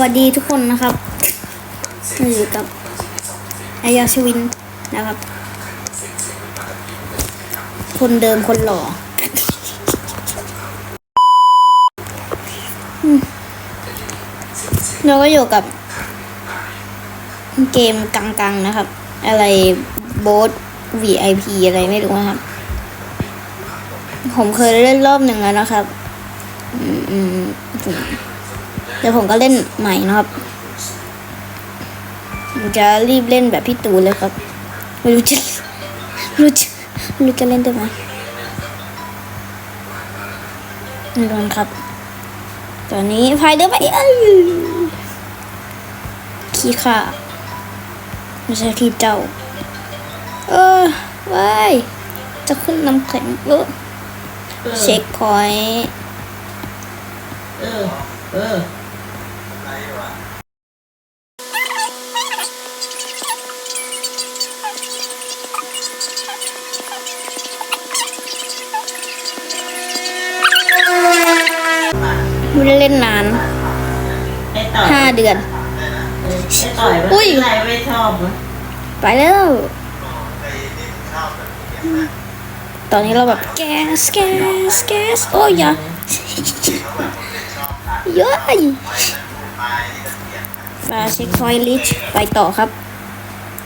วัสดีทุกคนนะครับอยู่กับอายาชวินนะครับ คนเดิมคนหล่อเราก็อยู่กับ เกมกังๆนะครับ อะไรโบส VIP อะไรไม่รู้นะครับ ผมเคยเล่นรอบหนึ่งแล้วนะครับ อืมอืม ดี๋ยวผมก็เล่นใหม่นะครับผมจะรีบเล่นแบบพี่ตูนเลยครับ ไม่รู้จะรู้จะรู้จะเล่นได้ไหมนี่ก่อนครับ ตอนนี้พายเดินไปเอ้ยขี้ข่าไม่ใช่ขี้เจ้า เออว้ายจะขึ้นน้ำแข็งเออเช็คพอยต์เออ เออ ไม่ได้เล่นนานไอ้ต่อยห้าเดือน ไอ้ต่อยมันอุ้ย อะไรไม่ชอบเหรอไปแล้ว ตอนนี้เราแบบแกสแกสแกสโอ้ยอย่า เย้ย ฟาเช็คพอยต์ลิชไปต่อครับ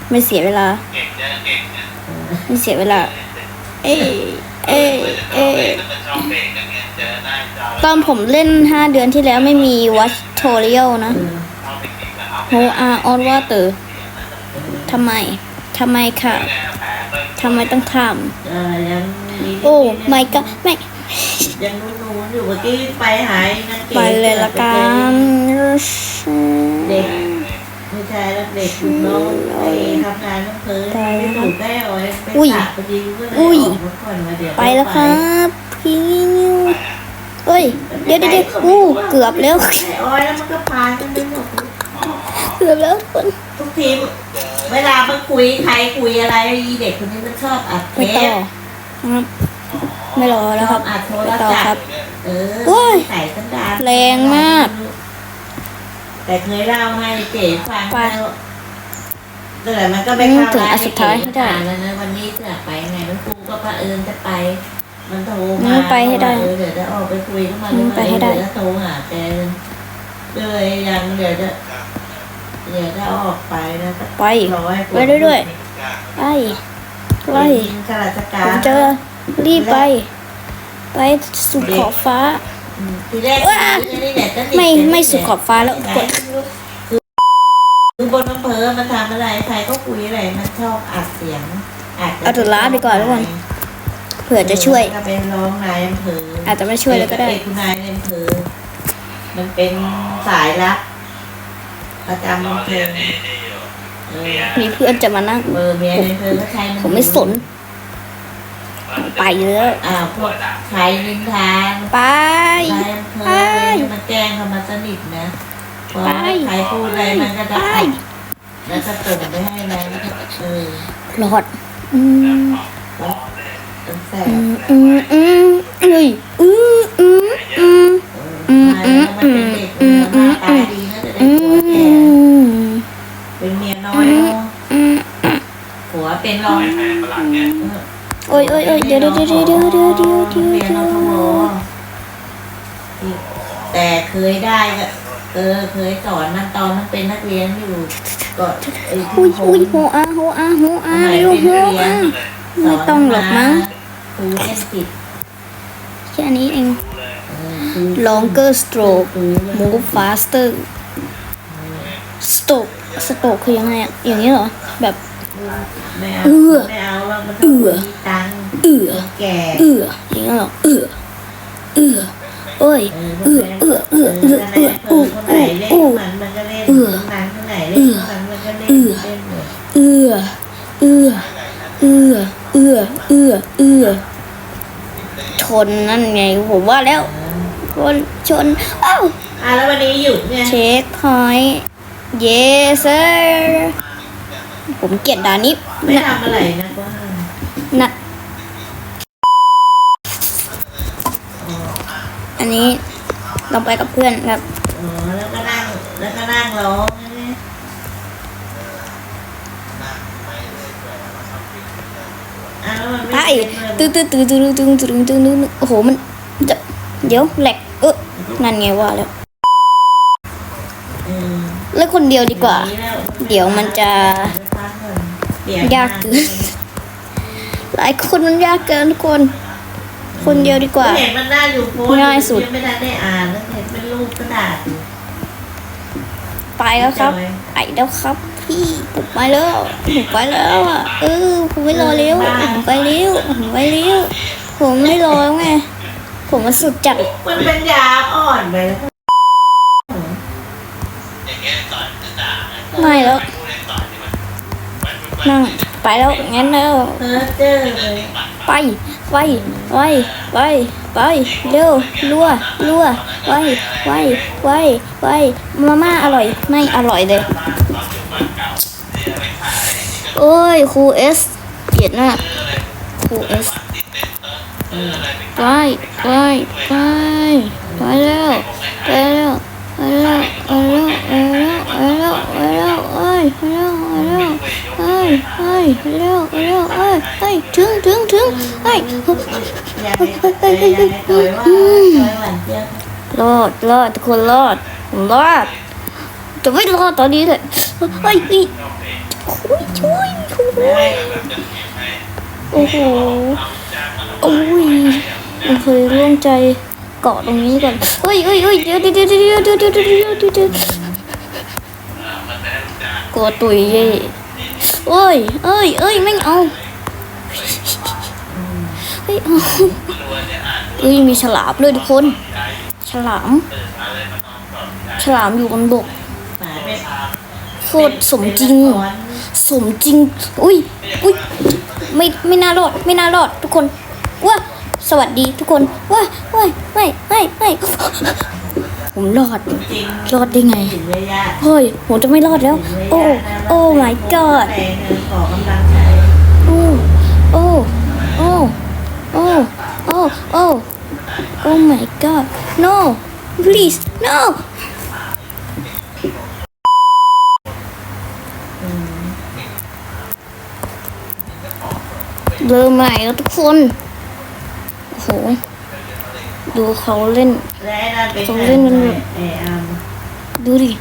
ไม่เสียเวลา ไม่เสียเวลา เอ้ยเอ้ยเอ้ยตอนผมเล่น 5 เดือนที่แล้วไม่มีวัตโทเรียลนะโฮอาออนวาเตอร์ทำไม ทำไมค่ะ ทำไมต้องทเออยังมีำโอ้ไม่ก็ไม่ยังนู้นๆ อยู่เมื่อกี้ไปหายนางเกไปเลยละกันเด็กไม่ใช่แล้วเด็กถูกน้องไปทำงานต้องเพลินไม่ถูกได้เอาไว้ไปตัดพอดีก็เลยออกมาก่อนมาเดี๋ยวไปแล้วครับพี่นิวเอ้ยเดี๋ยวเดี๋ยวเดี๋ยวอู้เกือบแล้วไอ้อ้อยแล้วมันก็พากันไปหมดเกือบแล้วคนทุกทีเวลามาคุยใครคุยอะไรอีเด็กคนนี้มันชอบอัดเทไม่ต่อปครับ ไม่รอแล้วครับอัดโทรไปต่อศัครัพบท์เอโอ้อยใส่สันดานแรงมาก แต่เคยเล่าให้เก๋ฟังไปแล้วแต่มันก็ไม่อืมเข้าถึงร้าอันสุดท้ายให้ได้อ่นแล้วนะวันนี้เสือกไปไงแล้วครูก็พระเอิญจะไป มันโทรอืมามไปให้ได้เออเดี๋ยวจะออกไปคุยก็มาอืมไปให้ได้เยวจะโทรหาแกเลยยังเดี๋ยวจะเดี๋ยวจะออกไปนะไปรอให้ไปเรื่อยไปไปข้าราชกาผรมจะ รีบไป ไปสู่ขอบฟ้าอืมทีแรกว้า นี่แหละจะติดไม่กันไม่นี่แหละสู่ขอบฟ้าแล้วกดคือบนอำเภอมันทำอะไรใครก็คุยอะไรมันชอบอัดเสียงอัดเอาแต่ลาดีกว่าทุกคน เผื่อจะช่วย ก็เป็นร้องนายอำเภออาอาจจะไม่ช่วยเลยก็ได้ คุณนายในอำเภอมันเป็นสายลับประจำอำเภอเออมีเพื่อนจะมานั่ง เบอร์เมียในอำเภอก็ใช้น ผมไม่สน ไปแล้วอ้าวพวกใครนินทานไปนายอำเภอไปมันแกล้งเขามาสนิทนะพอไปใครพูดอะไรมันก็ไปได้แล้วก็ส่งไปให้นายเออหลอดอืมตั้งแสอืบมอืมอืมเอ้ยอืมอืมอืมอืมอืมอืมอืมอืมอืมดีนะจะได้อืผัวแก่มเป็นเมียน้อยเนาะอืมผัวเป็นรอง โอ้ยโอ้ยโอ้ยเดี๋ยวเดี๋ยวเดี๋ยวเดี๋ยวเดี๋ยวเดี๋ยวเดี๋ยวเรียนเดี๋รยวทโแต่เคยได้ก็เออเคยสอนมันตอนมันเป็นนักเรียนอยู่ก็ไอ้อุ้ยที่อุ้ยโหอาโหอาโหอาเร็วโหอาไม่ต้องหรอกมั้งครูเล่นติดแค่นี้เองเออครู longer stroke ครู move faster stroke stroke คือยังไงอะอย่างนี้เหรอแบบ ไม่เอาเอื้อไม่เอาแล้วมันต้องมีตังค์เอือแก่เอืออย่างนี้เหรอเอือเอือโอ้ยเอือเอือเอือเอือเอืออู้คนไหนอู้เล่นอู้มันมันก็เล่นเอื้อคนนั้นคนไหนเอื้เล่นอมันมันก็เล่นเอื้อเล่นหมดเอือเอือเอือเอือเอือเอือชนนั่นไงผมว่าแล้วชนชนเอ้าอะแล้ววันนี้หยุดเนี่ยเช็คพอยต์ yes sir ผมเกลียดด่านนี้ไม่นะทำอะไรนะก็นะอันนี้เราไปกับเพื่อนครับอ๋อแล้วก็นั่งแล้วก็นั่งร้องนะอ้าวมันไปไม่เป็นตื้อตื้อตื้อตื้อตื้อตื้อตื้อตื้อโอ้โหมันจะเดี๋ยวแหลกเออนั่นไงว่าแล้วเออเล่นคนเดียวดีกว่าหนีแล้วเดี๋ยวมันจะเดี๋ว ยากเกิน หลายคนมันยากเกินทุกคน คนเดียวดีกว่า เห็นมันได้อยู่โพสต์ง่ายสุดงไม่ได้ได้อ่านแล้วเห็นเป็นรูปกระดาษอยู่ไปแล้วครับ ไปแล้วครับ พี่ผมไปแล้วผมไปแล้วอะเออผมไม่รอแล้วผมไปแล้วผมไปแล้วผมไม่รอแล้วไงผมมาสุดจัดมันเป็นยาอ่อนไปแล้วไม่แล้ว นั่งไปแล้วงั้นแล้วเออเจอเลยไปไปไปไปไปเร็วรัวรัวไปไปไปไปมาม่าอร่อยไม่อร่อยเลยโอ้ยครูเอสเกลียดมากครูเอสไปไปไปไปแล้วไปแล้วไปแล้วไปแล้วไปแล้วไปแล้วไปแล้วเอ้ยไปแล้วไป้ยเฮ้ยเร็วเร็วเฮ้ยเอ้ยถึงถึงถึงเอ้ยอย่อย่ถื่อนเจี๊ยรอดรอดทุกคนรอดรอดจะไม่รอดตอนนี้เลยเฮ้ยอีคุยช่วยช่วยโอ้โหโอ้ยโอเคร่วมใจเกาะตรงนี้ก่อนเฮ้ยเฮ้ยเฮ้ยเดี๋ยวเดี๋ยวเดี๋ยวเดี๋ยวเดี๋ยวเดี๋ยวเดี๋ยวกลัวตุยเย่ เอ้ย เอ้ย เอ้ยไม่เอาเฮ้ยเอาเอ้ยมีฉลามด้วยทุกคน ฉลาม ฉลามอยู่บนบกโคตรสมจริง สมจริง อุ้ย อุ้ย ไม่ไม่น่ารอด ไม่น่ารอดทุกคนว้าสวัสดีทุกคนว้าว้ายไม่ไม่ไม่ ผมรอดจริงรอดได้ไงถึงระยะเฮ้ยผมจะไม่รอดแล้ว โอ้โอ้ my god แต่เงินขอกำลังใจโอ้โอ้โอ้โอ้โอ้โอ้โอ้ my god no please no เริ่มใหม่แล้วทุกคน โอ้โห ดูเขาเล่น และไอ้นั่นเป็นเขาเล่นกันแบบไอ้อามดูดิ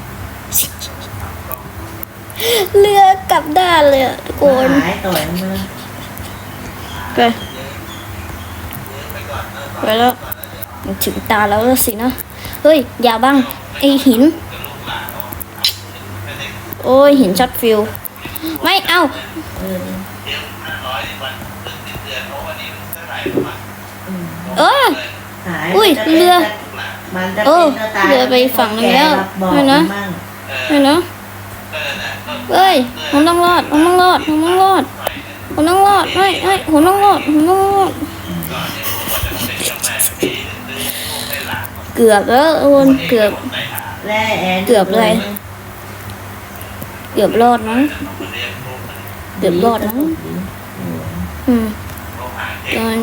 เรือกลับด้านเลยอะทุกคนหายต่อยมือไปไปแล้วถึงตาแล้วสินะ เฮ้ย อย่าบังไอหิน โอ้ยหินช็อตฟิว ไม่เอาเออเออหายอุ้ยมันจะป็นเรือ มันจะเอเป็นอจะตายเรือไปฝั่งนึงแล้วบอกไม่นะมั่งไม่นะเฮ้ยผมต้องรอดผมต้องรอดผมต้องรอดผมต้องรอดเฮ้ยเฮ้ยผมต้องรอดผมต้องรอดเกือบแล้วโอนเกือบแร่แอนเกือบเลยเกือบรอดนะเกือบรอดนะอืมตอน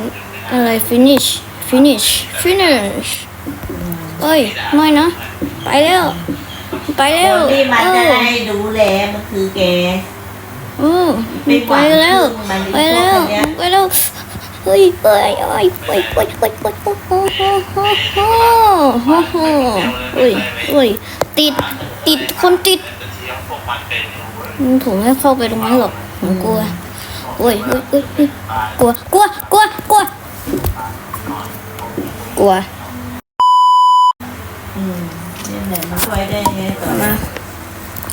อะไร finish finish finish เอ้ยไม่นะ ไปแล้วไปคแล้วนที่มันเอจะอได้ดูแลมันคือแกเออไปแล้วไปแล้วไปแล้วเฮ้ยเฮ้ยเฮ้ยเฮ้ยเฮ้ยเฮ้ยเฮ้ยโอ้โหโอ้โหโอ้โหโอ้โหเฮ้ยเฮ้ยติดติดคนติดผมไม่เข้าไปตรงนั้นหรอกผมกลัวโอ้ยเฮ้ยเฮ้ยเฮ้ยกลัวกลัวกลัวกลัวกลัว อืมนี่แหละมันช่วยได้ไงต่อมา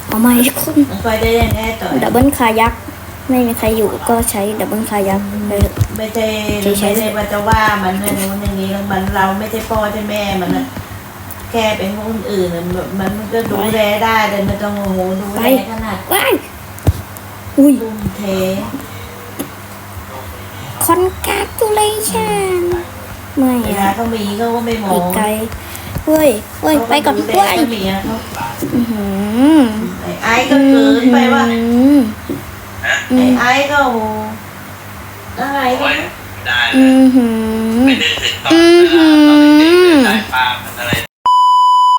เอามาทุกคนมันช่วยได้ยังไงต่อดับเบิลคายักไม่มีใครอยู่ก็ใช้ดับเบิลคายักไปเถอะไม่ใช่ใช้ใช้ไม่ใช่ว่าจะว่ามันนั่นนู้นอย่างนี้แล้วมันเราไม่ใช่พ่อใช่แม่มันนะแค่เป็นคนอื่นน่ะมันมันก็ดูแลได้แต่ไม่ต้องโอ้โหดูแลขนาดว้ายอุ้ยทุ่มเทคอนกราตูเลชันไม่เวอะลาเขามีเขาก็ไม่มออีกงไกล เฮ้ยเฮ้ย ไปก่อนเขาเว้ยดูแลเมียเขาอื้อหือไอ้ไอ้ก็เกินไปว่าอื้อหือไอ้ไอ้ก็โอ้โหอะไรก็ได้อือหือ ไม่ได้ติดต่ออื้อหือสายฟ้ามันอะไร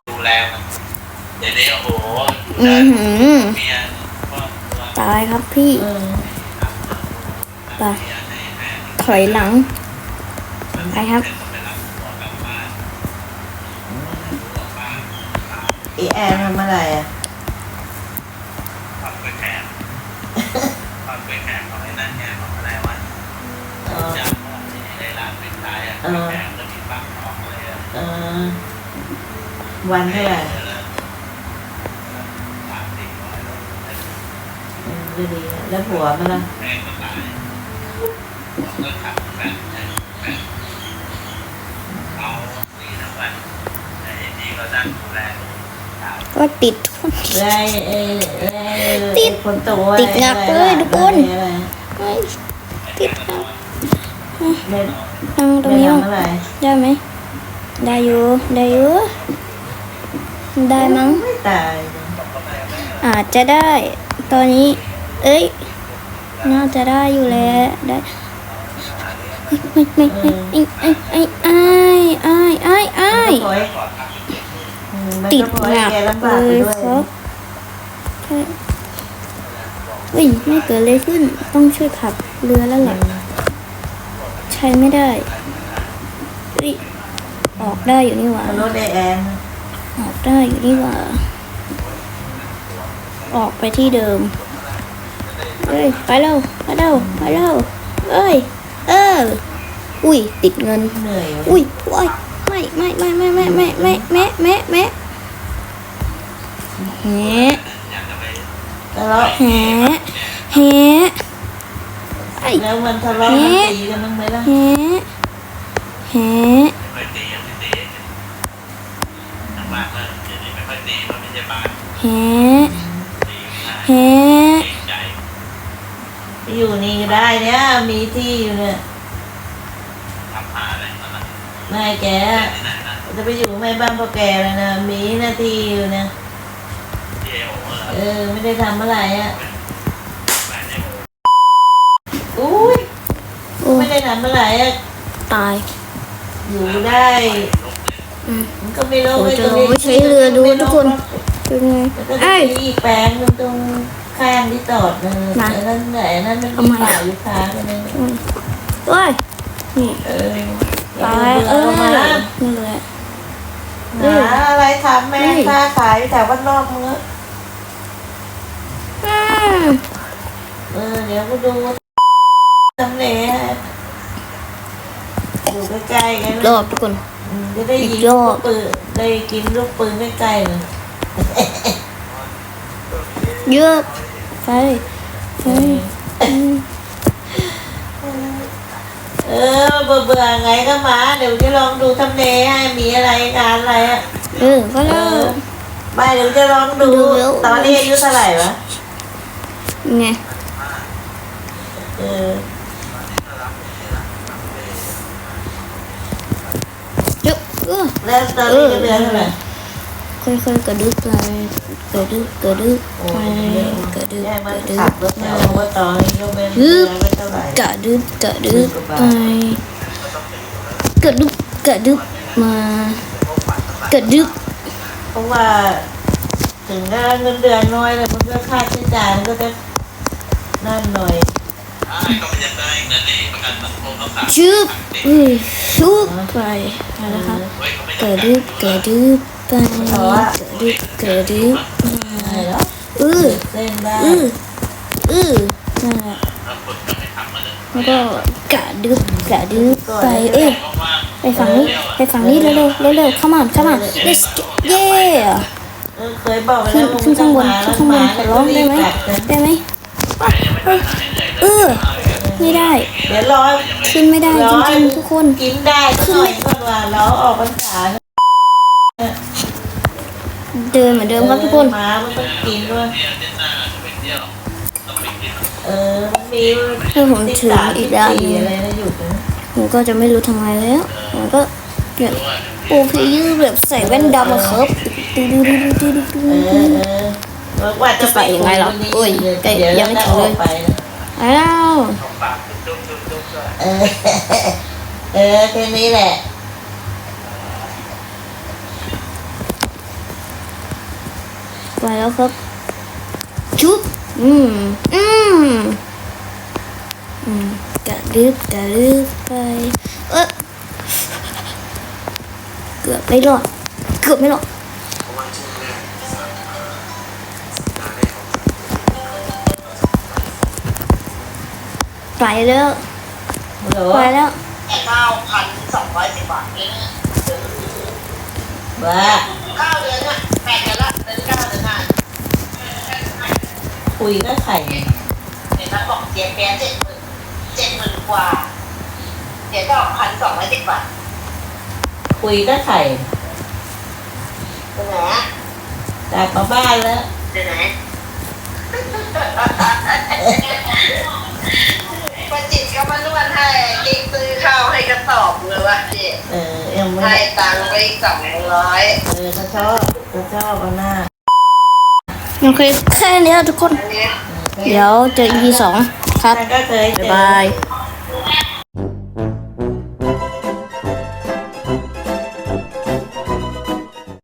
ดูแลมันเดี๋ยวนี้โอ้โหอือหือตายครับพี่ เออไปถอยหลัง ไปครับไอแอนทำอะไรอะความเคยแข่งความเคยแข่งของไอ้นั่นเนี่ยของอะไรวะเออจากที่ได้ร้านเป็นท้ายอะแข่งแล้วมีบังออกเลยอะเออวันเท่าไหร่สามสี่ร้อยแล้วเออก็ดีนะแล้วผัวมันล่ะแพงก็ตายก็ขับแบบแบบเอาดีทั้งวันแต่ดีก็นั่งดูแล ก็ติดทุนแล้วไอ้ไอ้ไอ้ติดคนโตติดหนักเลยทุกคนอะไรเฮ้ยติดนะไม่นั่งตรงไม่นี้ทำอะไรได้ไหมได้อยู่ได้อยู่ได้มั้งไม่ตายอาจจะได้ ตอนนี้ เอ้ยน่าจะได้อยู่แล้วได้ไม่ไม่ไม่ไม่ไอ้ไอ้ไอ้ไอ้ไอ้ไอ้ขอให้อืมมัน ติดก็ขอหให้นักแกลำบากเลไปยด้วยครับใช่เฮ้ยไม่เกิดอะไรขึ้น ต้องช่วยขับเรือแล้วแหละใช้ไม่ได้เฮ้ยออกได้อยู่นี่หว่ารถไอแอนออกได้อยู่นี่หว่า ออกไปที่เดิมเอ้ยไปเร็วไปเร็วไปเร็วเอ้ย เออ อุ้ยติดเงินเหนื่อยอุ้ยโอ้ย ไม่ไม่ไม่ไม่ไม่ไม่ไม่แม่แม่แม่แหะทะเลาะแหะแหะไอ้แล้วมันทะเลาะมันตีกันบ้างไหมล่ะแหะแหะไม่ค่อยตีไม่ตีทางบ้านก็เดี๋ยวนี้ไม่ค่อยตีเพราะไม่ใช่บ้านแหะตีไม่ได้แหะเกรงใจอยู่นี่ก็ได้เนี่ยมีที่อยู่เนี่ยทำหาอะไรมา ละนายแกที่ไหนนะจะไปอยู่ไม่บ้านพ่อแกเลยนะมีหน้าที่อยู่เนี่ยที่เอโอเหรอเออไม่ได้ทำอะไรอะแม่เอโออุ้ยโอ้ไม่ได้ทำอะไรอะตาย อยู่ได้อืมมันก็ไม่รู้โอ้ไม่จะตรงลองนี้ไปใช้เรือดูทุกคนเป็นไงแล้วก็จะไอ้ยมีอีกแปลงหนึงตรงข้างที่จอดนะมาแต่นั่นไหนนั่นมันเอามีมาป่าอยู่ค้างกันเลยอืมโอ้ยนี่ เออ ตายเออ เอามา นี่แหละ หาอะไรทำแม่ เฮ้ย ค้าขายแถวบ้านนอกมึงอะอืมเออเดี๋ยวกูดูทำเลให้อยู่ใกล้ๆกันรอบทุกคนอืมจะได้ยิงอีกรลูอบกปืนได้กินลูกปืนใกล้ๆเลยเยอะไปไปอืมเออเบื่อเบื่อๆไงก็มา เดี๋ยวจะลองดูทำเลให้มีอะไรงานอะไรอะ เออก็เอแล้วอ ไม่เดี๋ยวจะลองดู ดูแล้ว ตอนนี้อายุเท่าไหร่วะ ไงเออเยอะเออแล้วตอนนี้ก็เดือนเท่าไหร่ ค่อยๆกระดึบไปกระดึบกระดึบโอ้ไปยเยอะกระดึบแย่กมันระดึขับบรถแถวว่าตอนนี้ก็ไม่เดือนไม่เท่าไหร่ กระดึบกระดึบไปกระดึบกระดึบมากระดึบ เพราะว่าถึงได้เงินเดือนน้อยแต่มันก็ค่าใช้จ่ายมันก็จะนั่นหน่อยใช่ก็มันยังได้เงินในประกันสังคมต้องสามชึบเอ้ยชุบไปนะครับเฮ้ยเขาไม่กระดึบกระดึบไปกระดึบกระดึบใช่แล้วเออเส้นได้เออเออนั่นแหละ แล้วก็กระดึบกระดึบไปเอ้ยเพราะไปฝั่งนี้ไปฝั่งนี้เร็วๆเร็วๆเข้ามาเข้ามา let's เย้เออเคยบอกไปแล้วขึ้นข้างบนขึ้นข้างบนขอร้องได้ไหมได้ไหมเออไม่ได้ เดี๋ยวรอขึ้นไม่ได้จริงๆทุกคนกินได้สักหน่อยก่อนว่าเราออกพรรษาเดินเหมือนเดิมครับทุกคนมามันต้องกินด้วย เออมันมีถ้าผมถืออีกด้านหนึงอะไรนะอยู่ตรงนั้นผมก็จะไม่รู้ทำไงแล้วผมก็แบบปูพียืดแบบใส่แว่นดำอะครับดูดูดูดูดูดู เอดูอเออว่าจะจะใส่ยังไงล่ะโอ้ยเดี๋ยวใกล้เดี๋ยวยังไม่ถึงเลย อ้าวเออ เออแค่นี้แหละ ไปแล้วครับชุบ อืม อืม อืมกระดึบกระดึบไป เออเกือบไม่รอด เกือบไม่รอดเพราะว่าช่วงแรกสัปดาห์แรกของไปแล้วฮัลโหลไปแล้วเก้าพันสองร้อยสิบบาทเองว่าเก้าเดือนอะแปดเดือนละเดือนเก้าเดือนห้า คุยก็ไข่เห็นนั้นบอกเสียแกเจ็ดหมื่นเจ็ดหมื่นกว่า เสียดอกพันสองร้อยสิบบาทคุยก็ไข่เป็นไงอะกลับมาบ้านแล้วเป็นไงป้าจิตก็มานวดให้กิ๊กซื้อข้าวให้กระสอบเลยวะเจ๊เออยังไม่ให้ตังค์ไปอีกสองร้อยเออเขาชอบเขาชอบเอาหน้า โอเคแค่นี้ทุกคนอันนี้เดี๋ยวเจอ EP สองครับท่านก็เคยเจบ๊ายอบาย